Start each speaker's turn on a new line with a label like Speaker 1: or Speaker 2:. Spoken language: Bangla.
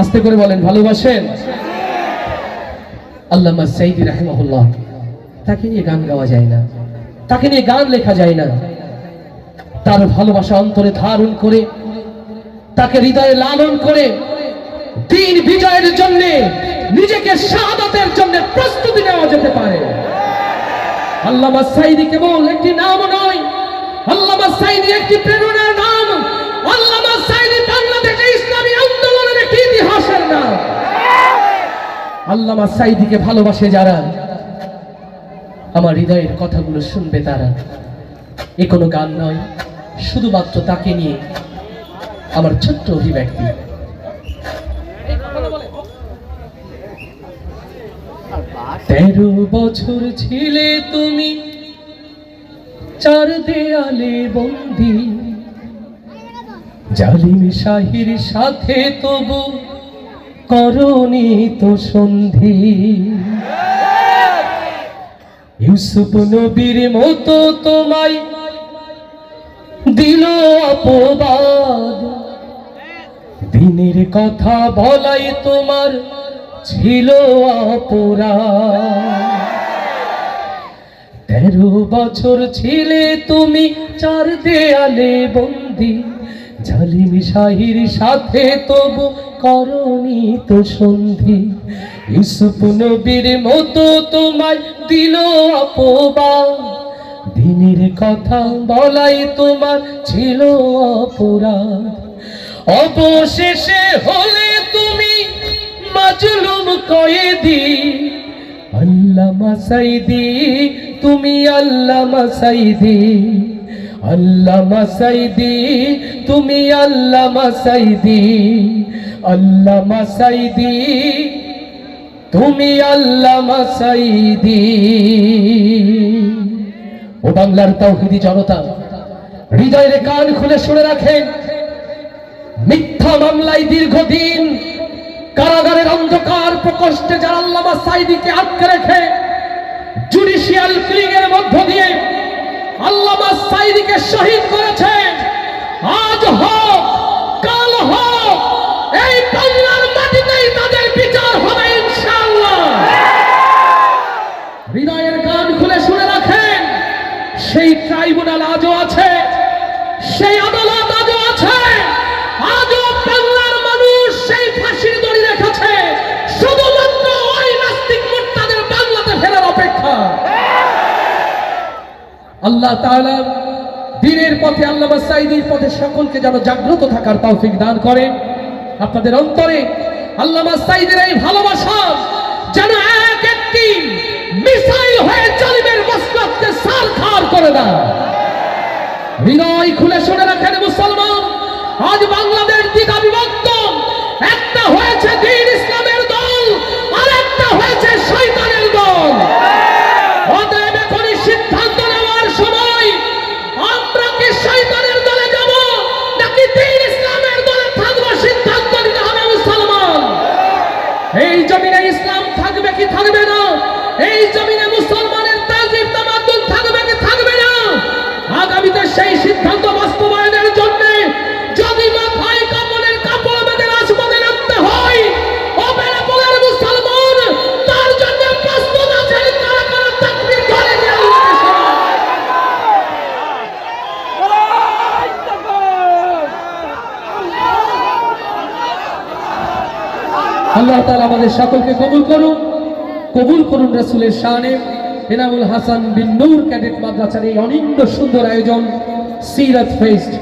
Speaker 1: আস্তে করে বলেন, ভালোবাসেন? আল্লামা সাইদি রাহিমাহুল্লাহ, তাকে নিয়ে গান গাওয়া যায় না, তাকে নিয়ে গান লেখা যায় না। তার ভালোবাসা অন্তরে ধারণ করে, তাকে হৃদয়ে লালন করে, দিন বিজয়ের জন্য, নিজেকে শাহাদাতের জন্য প্রস্তুতি নেওয়া যেতে পারে। আল্লামা সাইদি কেবল একটি নাম নয়, আল্লামা সাইদি একটি প্রেরণার নাম, আল্লামা সাইদি বাংলাদেশে ইসলামী আন্দোলনের একটি ইতিহাসের নাম আল্লামা সাইদিকে ভালোবাসে যারা, আমার হৃদয়ের কথাগুলো শুনবে তারা। এ কোনো গান নয়, শুধুমাত্র তাকে নিয়ে আমার ছোট্ট অভিব্যক্তি। তেরো বছর ছিলে তুমি, চার দেয়ালে বন্দি, জালিম শাহির সাথে তবু করনি তো সন্ধি। ইউসুফ নবীর মতো তোমায় দিল অপবাদ। দিনের কথা বলাই তোমার ছিল অপরাধ। তেরো বছর ছিলে তুমি চার দেয়ালে বন্দি। জালিম শাহির সাথে তবু করনি তো সন্ধি। ইউসুফ নবীর মতো তোমায় দিল অপবাদ। দিনের কথা বলাই তোমার ছিল অপরাধ। অবশেষে হলে তুমি মাজলুম কয়েদি আল্লামা সাইদি, তুমি আল্লামা সাইদি। আল্লামা সাইদি, তুমি আল্লামা সাইদি আল্লামা সাইদি, তুমি আল্লামা সাইদি। ও বাংলার তৌহিদি জনতা, হৃদয়ের কান খুলে শুনে রাখেন, মিথ্যা মামলায় দীর্ঘদিন কারাগারের অন্ধকার প্রকোষ্ঠে যারা আল্লামা সাইদিকে আটকে রেখে জুডিশিয়াল ক্লিং এর মধ্য দিয়ে আল্লামা সাইদিকে শহীদ করেছে। আজ হোক, কাল হোক, এই বাংলার মাটিতেই তাদের বিচার হবে হৃদয়ের গান খুলে শুনে রাখেন, সেই ট্রাইব্যুনাল আজও আছে, সেই আদালত আজও আছে, আজও বাংলার মানুষ সেই ফাঁসির দড়ি রেখেছে। শুধুমাত্র ওই নাস্তিক মোর্তাদের বাংলাতে ফেরার অপেক্ষা। আল্লাহ তাআলা দিনের পথে আল্লাহ সাইদির পথে সকলকে যেন জাগ্রত থাকার তৌফিক দান করেন। আপনাদের অন্তরে আল্লামা সাইদের এই ভালোবাসা যেন এক একটি মিসাইল হয়ে জালিমের মসনদকে সারখার করে দেয়। হৃদয় খুলে শুনে রাখেন মুসলমান, আজ বাংলাদেশ দ্বিধা বিভক্ত, একটা হয়েছে দিন ইসলামের ইসলাম থাকবে কি থাকবে না? এই জমিনে মুসলমানের তাজিব তামাদুল থাকবে কি থাকবে না? আগামীতে সেই সিদ্ধান্ত আল্লাহ তালা আমাদের সকলকে কবুল করুন কবুল করুন রসুলের শাহানে এনামুল হাসান বিন নূর ক্যাডেট মাদ্রাসার এই অনিন্দ সুন্দর আয়োজন সিরাত ফেস্ট